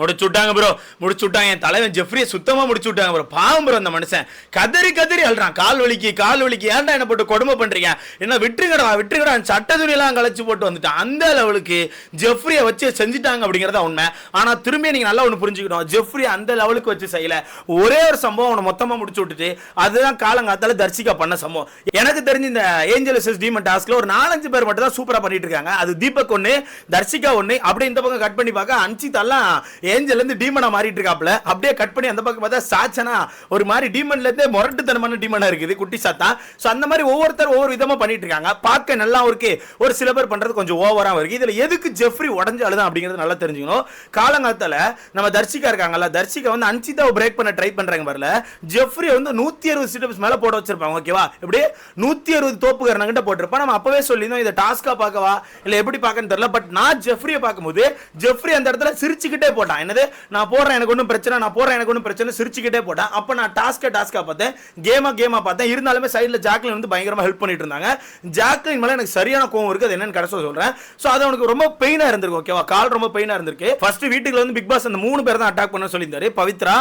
முடிச்சு விட்டாங்க ப்ரோ முடிச்சு விட்டாங்க என் தலைவன் ஜெஃப்ரியை சுத்தமாக முடிச்சு விட்டாங்க ப்ரோ பாவம் ப்ரோ அந்த மனுஷன். கதறி கதறி அழுறான். கால் வலிக்கு கால் வலிக்கு. ஏன்டா என்ன போட்டு கொடுமை பண்ணுறீங்க என்ன விட்டுருங்கடா விட்டுருங்கடா. சட்ட துணியெல்லாம் கலைச்சு போட்டு வந்துட்டான். அந்த லெவலுக்கு ஜெஃப்ரியை வச்சு செஞ்சுட்டாங்க அப்படிங்கிறத உண்மை. ஆனால் திரும்பி நீங்கள் நல்லா ஒன்று புரிஞ்சுக்கணும். ஜெஃப்ரி அந்த லெவலுக்கு வச்சு செய்யல. ஒரே ஒரு சம்பவம் அவனை மொத்தமாக முடிச்சு விட்டுட்டு அதுதான் காலங்காத்தால தர்சிகா பண்ண சம்பவம். எனக்கு தெரிஞ்சு இந்த ஏஞ்சலஸ் டீமன் டாஸ்கில் ஒரு நாலஞ்சு பேர் மட்டும் தான் சூப்பராக பண்ணிட்டு இருக்காங்க. அது தீபக் ஒன்று தர்சிகா ஒன்று அப்படியே இந்த பக்கம் கட் பண்ணி பார்க்க அன்சிதெல்லாம் ஏஞ்சல் இருந்து டீமனா மாறிட்டு இருக்காப்ல. அப்படியே கட் பண்ணி அந்த பக்கம் பார்த்தா சாச்சனா ஒரு மாதிரி டீமன்ல இருந்தே முரட்டுத்தனமான டீமனா இருக்குது குட்டி சாத்தா. ஸோ அந்த மாதிரி ஒவ்வொருத்தர் ஒவ்வொரு விதமா பண்ணிட்டு இருக்காங்க. பார்க்க நல்லா இருக்கு. ஒரு சில பேர் பண்றது கொஞ்சம் ஓவரா இருக்கு. இதுல எதுக்கு ஜெஃப்ரி உடஞ்சு அழுதான் அப்படிங்கிறது நல்லா தெரிஞ்சுக்கணும். காலங்காலத்துல நம்ம தர்சிகா இருக்காங்கல்ல தர்சிகா வந்து அன்சிதாவை பிரேக் பண்ண ட்ரை பண்றாங்க வரல ஜெஃப்ரி வந்து நூத்தி அறுபது சிட்டப்ஸ் மேல போட வச்சிருப்பாங்க ஓகேவா இப்படி நூத்தி அறுபது தோப்புக்காரனங்கிட்ட போட்டிருப்பா நம்ம அப்பவே சொல்லியிருந்தோம் இதை டாஸ்கா பார்க்கவா? இல்ல எப்படி பார்க்கன்னு தெரியல பட் நான் ஜெஃப்ரியை பார்க்கும்போது ஜெஃப்ரி அந்த இடத்துல சிரிச்சுக்கிட்டே போட்டான். போட்டான் என்னது? நான் போடுறேன் எனக்கு ஒன்றும் பிரச்சனை நான் போடுறேன் எனக்கு ஒன்றும் பிரச்சனை சிரிச்சுக்கிட்டே போட்டேன். அப்போ நான் டாஸ்க்கை டாஸ்க்காக பார்த்தேன். கேமாக கேமாக பார்த்தேன். இருந்தாலுமே சைடில் ஜாக்லின் வந்து பயங்கரமாக ஹெல்ப் பண்ணிட்டு இருந்தாங்க ஜாக்லின் மேலே எனக்கு சரியான கோவம் இருக்குது அது என்னன்னு கடைசி சொல்கிறேன் ஸோ அது அவனுக்கு ரொம்ப பெயினாக இருந்திருக்கு ஓகேவா கால் ரொம்ப பெயினாக இருந்திருக்கு. ஃபர்ஸ்ட் வீட்டுக்கு வந்து பிக் பாஸ் அந்த மூணு பேர் தான் அட்டாக் பண்ண சொல்லியிருந்தாரு. பவித்ரா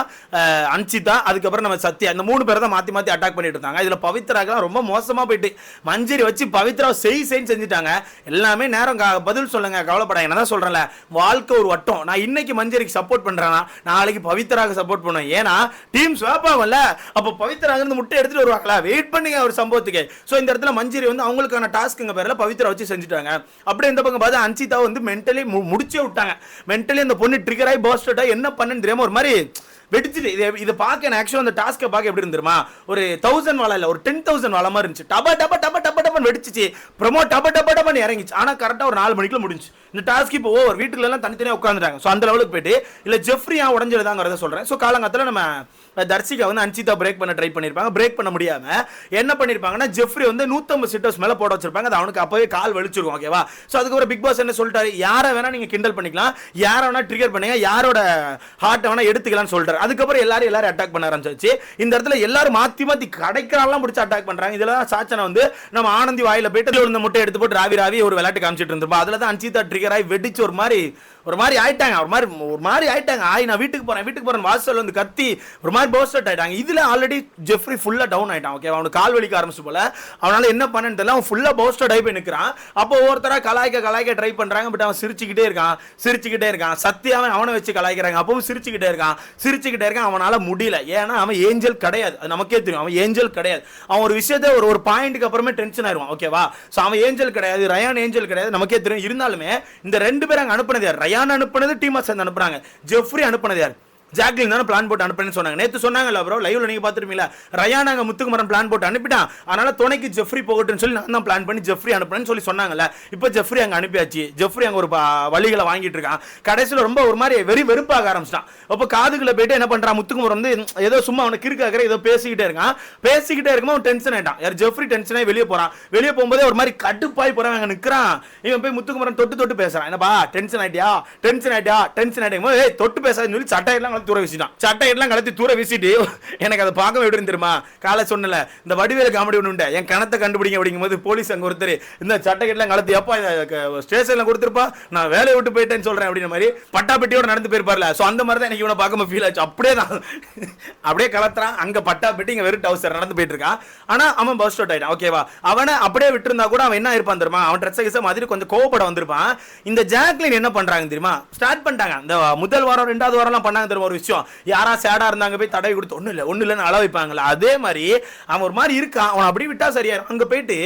அன்சிதா அதுக்கப்புறம் நம்ம சத்யா. இந்த மூணு பேர் தான் மாற்றி மாற்றி அட்டாக் பண்ணிட்டு இருந்தாங்க இதில் பவித்ராக்கெல்லாம் ரொம்ப மோசமாக போயிட்டு மஞ்சரி வச்சு பவித்ரா செய் செய்ன்னு செஞ்சுட்டாங்க. எல்லாமே நேரம் பதில் சொல்லுங்க கவலைப்படாங்க என்ன தான் சொல்றேன்ல வாழ்க்கை ஒரு வட்டம். நான் இன்னைக்கு மஞ்சரி மஞ்சரிக்கு சப்போர்ட் பண்றேன்னா நாளைக்கு பவித்ராக்கு சப்போர்ட் பண்ணுவேன். ஏன்னா டீம் ஸ்வாப் ஆகும்ல. அப்போ பவித்ரா முட்டை எடுத்துட்டு வருவாங்களா? வெயிட் பண்ணுங்க ஒரு சம்பவத்துக்கு. ஸோ இந்த இடத்துல மஞ்சரி வந்து அவங்களுக்கான டாஸ்க்குங்க பேரில் பவித்ரா வச்சு செஞ்சுட்டாங்க. அப்படியே இந்த பக்கம் பார்த்து அன்சிதா வந்து மென்டலி முடிச்சே விட்டாங்க. மென்டலி அந்த பொண்ணு ட்ரிகர் ஆகி போஸ்ட் என்ன பண்ணுன்னு தெரியாமல் ஒரு மாதிரி வெடிச்சிட்டு இதை இதை பார்க்க எனக்கு ஆக்சுவலாக அந்த டாஸ்க்கை பார்க்க எப்படி இருந்துருமா? ஒரு தௌசண்ட் வாழை இல்லை ஒரு டென் தௌசண்ட் வாழை மாதிரி இருந்துச்சு. டபா டபா டபா டபா டபான்னு வெடிச்சிச்சு. ப்ரமோ டப டபா இறங்கிச்சு. ஆனால் கரெக்டாக ஒரு நாலு மணிக்குள்ள முடிஞ்சு இந்த டாஸ்க் இப்போ ஓவர் வீட்டுல எல்லாம் தனித்தனியாக உட்காந்துட்டாங்க ஸோ அந்த லெவலுக்கு போயிட்டு இல்லை ஜெஃப்ரி ஏன் உடஞ்சிருதாங்கிறத சொல்கிறேன் ஸோ காலங்காலத்தில் நம்ம தர்சிகா வந்து அன்சிதா பிரேக் பண்ண ட்ரை பண்ணியிருப்பாங்க பிரேக் பண்ண முடியாமல் என்ன பண்ணியிருப்பாங்கன்னா ஜெஃப்ரி வந்து நூற்றம்பது சிட்டர்ஸ் மேலே போட வச்சிருப்பாங்க. அது அவனுக்கு அப்பவே கால் வலிச்சிருக்கும் ஓகேவா ஸோ அதுக்கப்புறம் பிக் பாஸ் என்ன சொல்லிட்டாரு? யாரை வேணால் நீங்கள் கிண்டல் பண்ணிக்கலாம். யாரை வேணால் ட்ரிகர் பண்ணுங்க. யாரோட ஹார்ட்டை வேணால் எடுத்துக்கலாம்னு சொல்லிட்டாரு. அதுக்கப்புறம் எல்லாரும் எல்லாரும் அட்டாக் பண்ண ஆரம்பிச்சிச்சு. இந்த இடத்துல எல்லாரும் மாற்றி மாற்றி கடைக்கிறாலாம் பிடிச்சி அட்டாக் பண்ணுறாங்க இதெல்லாம் சாச்சனை வந்து நம்ம ஆனந்தி வாயில போயிட்டு இருந்த முட்டை எடுத்து போட்டு ராவி ராவி ஒரு விளையாட்டு காமிச்சிட்டு இருந்திருப்போம் அதில் தான் அன்சிதா ட்ரிகர் ஆகி வெடிச்சு ஒரு மாதிரி ஒரு மாதிரி ஆயிட்டாங்க. ஒரு மாதிரி ஒரு மாதிரி ஆயிட்டாங்க. ஆய் நான் வீட்டுக்கு போறேன் வீட்டுக்கு போறேன் வாசல் வந்து கத்தி ஒரு மாதிரி போஸ்டட் ஆயிட்டாங்க. இதுல ஆல்ரெடி ஜெஃப்ரி ஃபுல்லா டவுன் ஆயிட்டான் ஓகே அவனுக்கு கால் வலிக்க ஆரம்பிச்சு போல. அவனால என்ன பண்ணன்னு தெரியல. அவன் ஃபுல்லா போஸ்டட் ஆகி போய் நிற்கிறான் அப்போ ஒவ்வொருத்தரா கலாய்க்க கலாய்க்க ட்ரை பண்றாங்க பட் அவன் சிரிச்சுக்கிட்டே இருக்கான் சிரிச்சுக்கிட்டே இருக்கான். சத்தியாவே அவனை வச்சு கலாய்க்கிறாங்க. அப்பவும் சிரிச்சுக்கிட்டே இருக்கான் சிரிச்சுக்கிட்டே இருக்கான். அவனால முடியல. ஏன்னா அவன் ஏஞ்சல் கிடையாது. அது நமக்கே தெரியும். அவன் ஏஞ்சல் கிடையாது. அவன் ஒரு விஷயத்த ஒரு ஒரு பாயிண்ட்டுக்கு அப்புறமே டென்ஷன் ஆயிருவான் ஓகேவா ஸோ அவன் ஏஞ்சல் கிடையாது ரயான் ஏஞ்சல் கிடையாது நமக்கே தெரியும். இருந்தாலுமே இந்த ரெண்டு பேரும் அங்கே அனுப்புனது ரயான் அனுப்புனது டீமா சேர்ந்து அனுப்புறாங்க. ஜெஃப்ரி அனுப்புனது யார்? ஜாக்லின் தானே பிளான் போட்டு அனுப்புறேன்னு சொன்னாங்க. நேற்று சொன்னாங்கல்ல ப்ரோ லைவ்ல நீங்கள் பார்த்துருப்பீங்களா? ரயான் அங்க முத்துக்குமரன் பிளான் போட்டு அனுப்பிட்டான். அதனால துணைக்கு ஜெஃப்ரி போகட்டுன்னு சொல்லி நான் தான் பிளான் பண்ணி ஜெஃப்ரி அனுப்புறேன்னு சொல்லி சொன்னாங்கல்ல. இப்போ ஜெஃப்ரி அங்கே அனுப்பியாச்சு. ஜெஃப்ரி அங்கே ஒரு வழிகளை வாங்கிட்டு இருக்கான். கடைசியில் ரொம்ப ஒரு மாதிரி வெறி வெறுப்பாக ஆரம்பிச்சிட்டான். அப்போ காதுக்குள்ள போயிட்டு என்ன பண்ணுறான் முத்துக்குமரன் வந்து ஏதோ சும்மா அவனை கிறுக்காக்கிற ஏதோ பேசிக்கிட்டே இருக்கான். பேசிக்கிட்டே இருக்கும்போது அவன் டென்ஷன் ஆயிட்டான். யார் ஜெஃப்ரி டென்ஷன் ஆகி வெளியே போறான். வெளியே போகும்போதே ஒரு மாதிரி கடுப்பாய் போறான். அங்கே நிற்கிறான் இவன் போய் முத்துக்குமரன் தொட்டு தொட்டு பேசுறான். என்னப்பா டென்ஷன் ஆயிட்டியா? டென்ஷன் ஆயிட்டியா? டென்ஷன் ஆயிட்டா ஏய் தொட்டு பேசாதுன்னு சொல்லி சட்டையெல்லாம் கலத்தி தூர வீசிட்டான். சட்டையெல்லாம் கலத்தி தூர வீசிட்டு எனக்கு அதை பார்க்க எப்படி தெரியுமா? காலை சொன்னல இந்த வடிவேல காமெடி ஒன்று என் கணத்தை கண்டுபிடிங்க அப்படிங்கும் போது போலீஸ் அங்கே ஒருத்தர் இந்த சட்டைக்கெல்லாம் கலத்தி எப்பா ஸ்டேஷனில் கொடுத்துருப்பா நான் வேலையை விட்டு போயிட்டேன்னு சொல்கிறேன் அப்படின்ற மாதிரி பட்டாப்பட்டியோட நடந்து போயிருப்பார்ல. ஸோ அந்த மாதிரி தான் எனக்கு இவனை பார்க்கும்போது ஃபீல் ஆச்சு. அப்படியே தான். அப்படியே கலத்துறான். அங்க பட்டாப்பட்டி இங்கே வெறும் டவுசர் நடந்து போயிட்டு இருக்கான் ஆனால் அவன் பஸ் அவுட் ஆயிட்டான். ஓகேவா அவனை அப்படியே விட்டுருந்தா கூட அவன் என்ன இருப்பான் தெரியுமா? அவன் ட்ரெஸ் கிச மாதிரி கொஞ்சம் கோவப்பட வந்திருப்பான். இந்த ஜாக்லின் என்ன பண்ணுறாங்க தெரியுமா? ஸ்டார்ட் பண்ணிட்டாங்க. இந்த முதல் வாரம் ரெண்டாவது வாரம்லாம் பண்ணாங்க தெரியுமா? ஒரு விஷயம். யாரா சேடா இருந்தாங்க போய் தடவை கொடுத்து ஒன்றும் இல்லை ஒன்றும் இல்லைன்னு அள வைப்பாங்களா அதே மாதிரி அவன் ஒரு மாதிரி இருக்கான். அவன் அப்படி விட்டா சரியா அங்கே போயிட்டு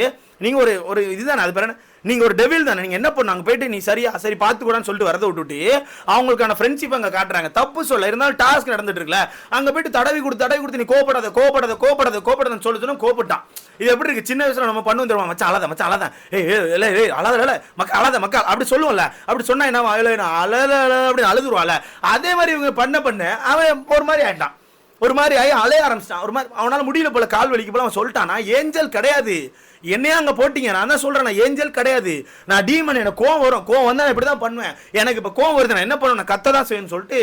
நீங்க ஒரு ஒரு இதுதானே அது பேர் நீங்கள் நீங்க ஒரு டெவில் தானே. நீங்க என்ன பண்ணாங்க போயிட்டு நீ சரியா சரி பார்த்து கூடான்னு சொல்லிட்டு வரதை விட்டுட்டு அவங்களுக்கான ஃப்ரெண்ட்ஷிப் அங்க காட்டுறாங்க. தப்பு சொல்ல இருந்தாலும் டாஸ்க் நடந்துட்டு இருக்குல்ல. அங்க போயிட்டு தடவி கொடுத்து தடவி கொடுத்து நீ கோபப்படாத கோபப்படாத கோபப்படாத கோபப்படாதன்னு சொல்லி சொன்னா கோபப்பட்டான். இது எப்படி இருக்கு? சின்ன வயசுல நம்ம பண்ணுவோம் தெரியுமா? மச்சான் அழாத மச்சான் அழாத. ஏய் இல்லை ஏய் அழாத இல்லை மக்கள் அழாத மக்கள் அப்படி சொல்லுவோம்ல. அப்படி சொன்னா என்ன அழ அழல அப்படின்னு அழுதுருவாள் அதே மாதிரி இவங்க பண்ண பண்ண அவன் ஒரு மாதிரி ஆயிட்டான். ஒரு மாதிரி ஆகி அலைய ஆரம்பிச்சிட்டான். ஒரு மாதிரி அவனால முடியல போல கால் வலிக்கு போல அவன் சொல்லிட்டானா. ஏஞ்சல் கிடையாது. என்னையே அங்கே போட்டீங்க? நான் தான் சொல்கிறேன் நான் ஏஞ்சல் கிடையாது. நான் டீமன் எனக்கு கோவம் வரும். கோவம் வந்தால் நான் இப்படி தான் பண்ணுவேன். எனக்கு இப்போ கோவம் வருது நான் என்ன பண்ணுவேன்? நான் கத்த தான் செய்யணும்னு சொல்லிட்டு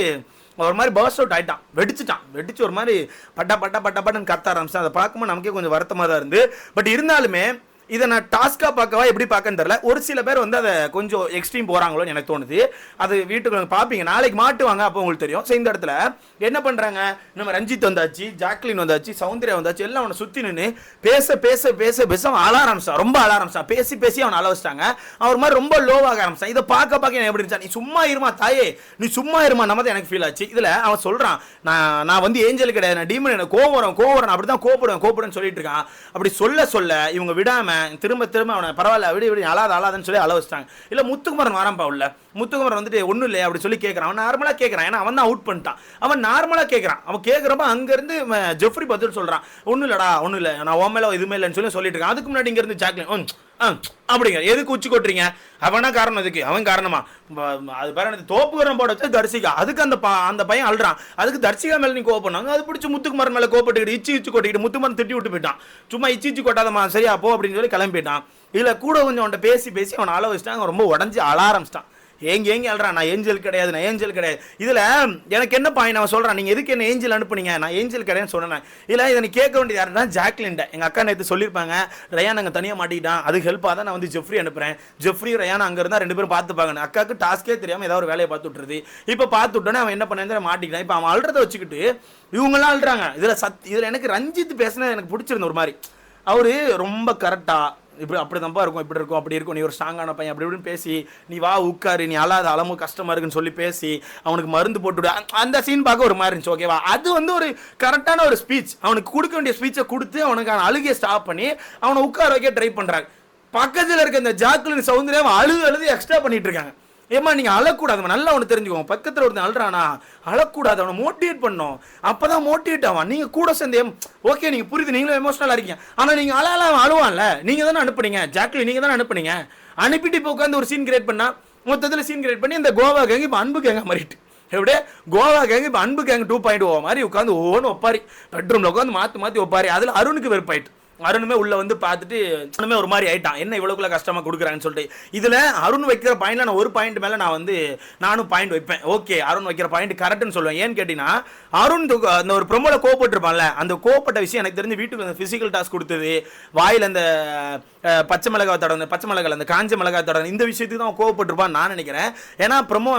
ஒரு மாதிரி பர்ஸ் அவுட் ஆயிட்டான். வெடிச்சிட்டான். வெடிச்சு ஒரு மாதிரி பட்டா பட்டா பட்டா பட்டன்னு கத்த ஆரம்பிச்சான். அதை பார்க்கும்போது நமக்கே கொஞ்சம் வருத்தமாக தான் இருந்து. பட் இருந்தாலுமே இதை நான் டாஸ்க்காக பார்க்கவா எப்படி பார்க்கன்னு தெரில ஒரு சில பேர் வந்து அதை கொஞ்சம் எக்ஸ்ட்ரீம் போகிறாங்களோன்னு எனக்கு தோணுது. அது வீட்டுக்கு பார்ப்பீங்க. நாளைக்கு மாட்டுவாங்க அப்போ உங்களுக்கு தெரியும். ஸோ இந்த இடத்துல என்ன பண்ணுறாங்க நம்ம ரஞ்சித் வந்தாச்சு ஜாக்லின் வந்தாச்சு சௌந்தர்யா வந்தாச்சு எல்லாம் அவனை சுற்றி நின்று பேச பேச பேச பேச அவன் அழ ஆரம்பிச்சான். ரொம்ப அழ ஆரம்பிச்சான். பேசி பேசி அவன் அழ வச்சிட்டாங்க. அவர் மாதிரி ரொம்ப லோவாக ஆரம்பிச்சான். இதை பார்க்க பார்க்க எனக்கு எப்படி இருந்துச்சா? நீ சும்மா இருமா தாயே. நீ சும்மா இருமா நம்ம தான் எனக்கு ஃபீல் ஆச்சு. இதில் அவன் சொல்கிறான் நான் நான் வந்து ஏஞ்சல் கிடையாது. நான் டீமன் எனக்கு கோவரம் கோவரம் அப்படி தான் கோப்படுவேன் கோப்படுன்னு சொல்லிட்டு இருக்கான். அப்படி சொல்ல சொல்ல இவங்க விடாமல் விடாம திரும்ப திரும்ப அவனை பரவாயில்ல விடு விடு அழாத அழாதன்னு சொல்லி அள வச்சிட்டாங்க. இல்லை முத்துக்குமரன் வரான்ப்பா உள்ள. முத்துக்குமரன் வந்துட்டு ஒன்றும் இல்லையா? அப்படி சொல்லி கேட்குறான் அவன் நார்மலாக கேட்குறான் ஏன்னா அவன் தான் அவுட் பண்ணிட்டான். அவன் நார்மலாக கேட்குறான் அவன் கேட்குறப்ப அங்கேருந்து ஜெஃப்ரி பதில் சொல்கிறான் ஒன்றும் இல்லடா ஒன்றும் இல்லை. நான் உன் மேலே இல்லைன்னு சொல்லி சொல்லிட்டு இருக்கான். அதுக்கு முன்னாடி இங்கேருந்து ஜாக்லின் ம் அப்படிங்க. எதுக்கு உச்சி கொட்டுறீங்க? அவனா காரணம் இதுக்கு அவன் காரணமா? அது பேர எனக்கு தோப்புகரம் போட வச்சு தர்சிகா அதுக்கு அந்த ப- அந்த பையன் அழுறான். அதுக்கு தர்சிகா மேலே நீ கோவப்பண்ணாங்க அது பிடிச்சி முத்துக்குமார் மேலே கோவப்பட்டுக்கிட்டு இச்சி இச்சி கொட்டிக்கிட்டு முத்துக்குமார் திட்டி விட்டு போயிட்டான். சும்மா இச்சி இச்சி கொட்டாதம்மா. சரியா போ அப்படின்னு சொல்லி கிளம்பிட்டான். இதில் கூட கொஞ்சம் அவன்கிட்ட பேசி பேசி அவனை அழ வச்சுட்டான். அவன் ரொம்ப உடஞ்சி அழ ஆரம்பிச்சிட்டான். ஏங்கி ஏங்கி அழுறான் நான் ஏஞ்சல் கிடையாது நான் ஏஞ்சல் கிடையாது. இதுல எனக்கு என்ன பாயிண்ட் அவன் சொல்றான் நீங்க எதுக்கு என்ன ஏஞ்சல் அனுப்புனீங்க? நான் ஏஞ்சல் கிடையாதுன்னு சொன்னேன் இதுல இதை நீ கேட்க வேண்டியது யாருன்னா ஜாக்லின்ட எங்க அக்கா நேற்று சொல்லியிருப்பாங்க ரயான் அங்க தனியா மாட்டிக்கிட்டான். அது ஹெல்ப்பாக தான் நான் வந்து ஜெஃப்ரி அனுப்புறேன். ஜெஃப்ரி ரயான் அங்க இருந்தா ரெண்டு பேரும் பார்த்துப்பாங்க. அக்காக்கு டாஸ்கே தெரியாம ஏதாவது ஒரு வேலையை பார்த்து விட்டுருது. இப்போ பார்த்து விட்டோன்னே அவன் என்ன பண்ணேன் மாட்டிக்கிட்டான். இப்போ அவன் அழுறத வச்சுக்கிட்டு இவங்கெல்லாம் அழுறாங்க. இதுல சத் இதுல எனக்கு ரஞ்சித் பேசுனது எனக்கு பிடிச்சிருந்த ஒரு மாதிரி. அவரு ரொம்ப கரெக்டாக இப்படி அப்படி தான்ப்பா இருக்கும் இப்படி இருக்கும் அப்படி இருக்கும். நீ ஒரு ஸ்ட்ராங்கான பையன் அப்படி இப்படின்னு பேசி நீ வா உட்காரு நீ அழாத அளமும் கஷ்டமாக இருக்குன்னு சொல்லி பேசி அவனுக்கு மருந்து போட்டு விடு. அந்த- சீன் பார்க்க ஒரு மாதிரி இருந்துச்சு ஓகேவா அது வந்து ஒரு கரெக்டான ஒரு ஸ்பீச் அவனுக்கு கொடுக்க வேண்டிய ஸ்பீச்சை கொடுத்து அவனுக்கான அழுகையை ஸ்டாப் பண்ணி அவனை உட்கார வைக்க ட்ரை பண்ணுறாங்க பக்கத்தில் இருக்க இந்த ஜாக்குலின் சௌந்தர்யா அவன் அழுது அழுது எக்ஸ்ட்ரா பண்ணிட்டு இருக்காங்க. ஏமா நீங்கள் அழக்கூடாது நல்லா அவனை தெரிஞ்சுக்கோங்க பக்கத்தில் ஒருத்தன் அழுறானா அழக்கூடாது அவனை மோட்டிவேட் பண்ணும். அப்பதான் மோட்டிவேட் ஆவான். நீங்கள் கூட சேர்ந்து ஓகே நீங்கள் புரியுது நீங்களும் எமோஷனலாக இருக்கீங்க. ஆனால் நீங்கள் அழலாம் அவன் அழுவான்ல. நீங்கள் தானே அனுப்புனீங்க ஜாக்லி நீங்கள் தானே அனுப்புனீங்க. அனுப்பிட்டு இப்போ உட்காந்து ஒரு சீன் கிரியேட் பண்ணால் மொத்தத்தில் சீன் கிரியேட் பண்ணி இந்த கோவா கேங்கு இப்போ அன்பு கேங்க மாறிட்டு. எப்படியே கோவா கேங்கு இப்போ அன்பு கேங்கு டூ பாயிண்ட் ஓ மாதிரி உட்காந்து ஓன்னு ஒப்பாரி. பெட்ரூமில் உட்காந்து மாற்றி மாற்றி ஒப்பாரி. அதில் அருணுக்கு வெறுப்பாயிட்டு. அருணுமே உள்ள வந்து பார்த்துட்டு அருணுமே ஒரு மாதிரி ஆயிட்டான். என்ன இவ்வளவுக்குள்ள கஷ்டமா கொடுக்குறான்னு சொல்லிட்டு. இதுல அருண் வைக்கிற பாயிண்ட்ல நான் ஒரு பாயிண்ட் மேல நான் வந்து நானும் பாயிண்ட் வைப்பேன். ஓகே அருண் வைக்கிற பாயிண்ட் கரெக்ட்னு சொல்லுவேன். ஏன்னு கேட்டீங்கன்னா அருண் அந்த ஒரு ப்ரொமோல கோவப்பட்டிருப்பான்ல அந்த கோவப்பட்ட விஷயம் எனக்கு தெரிஞ்சு வீட்டுக்கு அந்த பிசிக்கல் டாஸ்க் கொடுத்தது வாயில அந்த பச்சை மிளகாய் தொடர்ந்து பச்சை மிளகாய் அந்த காஞ்ச மிளகாய் தொடர்ந்து இந்த விஷயத்துக்கு தான் கோபப்பட்டிருப்பான்னு கோவப்பட்டிருப்பான்னு நான் நினைக்கிறேன். ஏன்னா ப்ரொமோ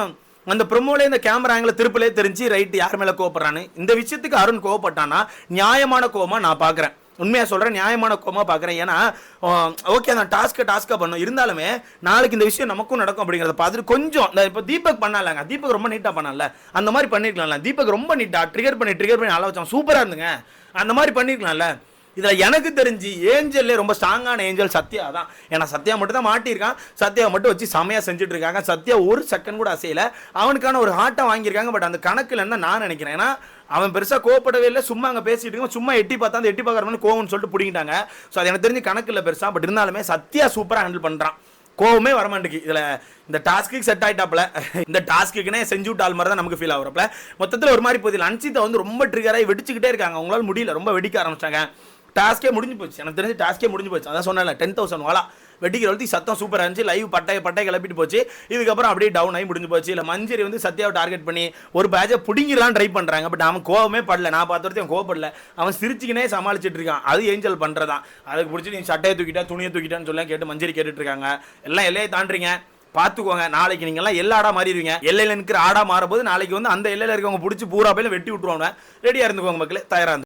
அந்த ப்ரொமோலே இந்த கேமரா ஆங்கில திருப்பிலே தெரிஞ்சு ரைட்டு யார் மேலே கோவப்படுறான்னு. இந்த விஷயத்துக்கு அருண் கோவப்பட்டான்னா நியாயமான கோவமாக நான் பார்க்குறேன். உண்மையாக சொல்கிறேன் நியாயமான கோவமா பார்க்குறேன். ஏன்னா ஓகே அந்த டாஸ்க்கை டாஸ்க்காக பண்ணும். இருந்தாலுமே நாளைக்கு இந்த விஷயம் நமக்கும் நடக்கும் அப்படிங்கிறத பார்த்துட்டு கொஞ்சம் இந்த இப்போ தீபக் பண்ணலாங்க தீபக் ரொம்ப நீட்டாக பண்ணல அந்த மாதிரி பண்ணிருக்கலாம்ல. தீபக் ரொம்ப நீட்டாக ட்ரிகர் பண்ணி ட்ரிகர் பண்ணி நல்லா வச்சான். இருந்துங்க. அந்த மாதிரி பண்ணிருக்கலாம்ல. இதில் எனக்கு தெரிஞ்சு ஏஞ்சல்லே ரொம்ப ஸ்ட்ராங்கான ஏஞ்சல் சத்யா தான். ஏன்னா சத்யா மட்டும் தான் மாட்டியிருக்கான். சத்யா மட்டும் வச்சு செமையாக செஞ்சுட்டு இருக்காங்க சத்யா ஒரு செகண்ட் கூட அசையலை. அவனுக்கான ஒரு ஹார்ட்டை வாங்கியிருக்காங்க. பட் அந்த கணக்கில் என்ன நான் நினைக்கிறேன். ஏன்னா அவன் பெருசாக கோவப்படவே இல்லை. சும்மா அங்கே பேசிட்டு இருக்கோம் சும்மா எட்டி பார்த்தா அந்த எட்டி பார்க்குற மாதிரி கோவம்னு சொல்லிட்டு பிடிங்கிட்டாங்க. ஸோ அது எனக்கு தெரிஞ்சு கணக்கில் பெருசாக பட் இருந்தாலுமே சத்யா சூப்பராக ஹேண்டில் பண்ணுறான் கோவமே வரமாட்டேங்குது. இதில் இந்த டாஸ்க்கு செட் ஆயிட்டாப்ல இந்த டாஸ்க்குனே செஞ்சு விட்டால் மாதிரி தான் நமக்கு ஃபீல் ஆகிறப்பல மொத்தத்தில் ஒரு மாதிரி போதில் அன்சித்தை வந்து ரொம்ப ட்ரிகராகி வெடிச்சுக்கிட்டே இருக்காங்க. அவங்களால முடியல. ரொம்ப வெடிக்க ஆரம்பிச்சிட்டாங்க. டாஸ்கே முடிஞ்சு போச்சு. எனக்கு தெரிஞ்சு டாஸ்கே முடிஞ்சு போச்சு. அதான் சொன்னேன் டென் தௌசண்ட் வாலா. வெட்டிக்கிற வரைக்கும் சத்தம் சூப்பராக இருந்துச்சு. லைவ் பட்டை பட்டை கிளப்பிட்டு போச்சு. இதுக்கப்புறம் அப்படியே டவுன் ஆகி முடிஞ்சு போச்சு. இல்லை மஞ்சரி வந்து சத்யாவை டார்கெட் பண்ணி ஒரு பேட்சை பிடிங்கிடலாம் ட்ரை பண்ணுறாங்க பட் அவன் கோவமே படல. நான் பார்த்த வரைக்கும் அவன் கோவப்படல. அவன் சிரிச்சுக்கினே சமாளிச்சுட்டு இருக்கான். அது ஏஞ்சல் பண்ணுறதான் அதுக்கு பிடிச்சி நீ சட்டையை தூக்கிட்டா துணியை தூக்கிட்டான்னு சொல்லி கேட்டு மஞ்சரி கேட்டுட்டு இருக்காங்க எல்லாம் எல்லையை தாண்டுறீங்க. பார்த்துக்கோங்க நாளைக்கு நீங்கள்லாம் எல்லா ஆடா மாறிடுவீங்க. எல்லையில் நிற்கிற ஆடா மாறும்போது நாளைக்கு வந்து அந்த எல்லையில் இருக்கவங்க பிடிச்சி பூரா போய் வெட்டி விட்டுருவாங்க. ரெடியாக இருந்துக்கோங்க மக்களே. தயாராக